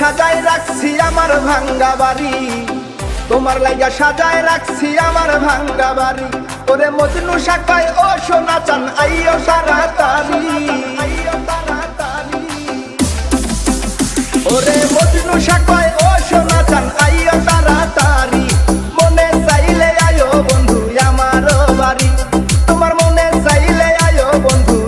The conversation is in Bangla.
সাজায় রাখছি আমার ভাঙ্গা বাড়ি। তোমার লাইগা সাজায় রাখছি আমার ভাঙ্গা বাড়ি। ওরে মজনু শাখায় ও সোনা চান আইও সারা তারি ওরে মজনু শাখায় ও সোনা চান আইও সারা তারি মনে চাইলে আয়ো বন্ধু, আমারও বাড়ি। তোমার মনে চাইলে আয়ো বন্ধু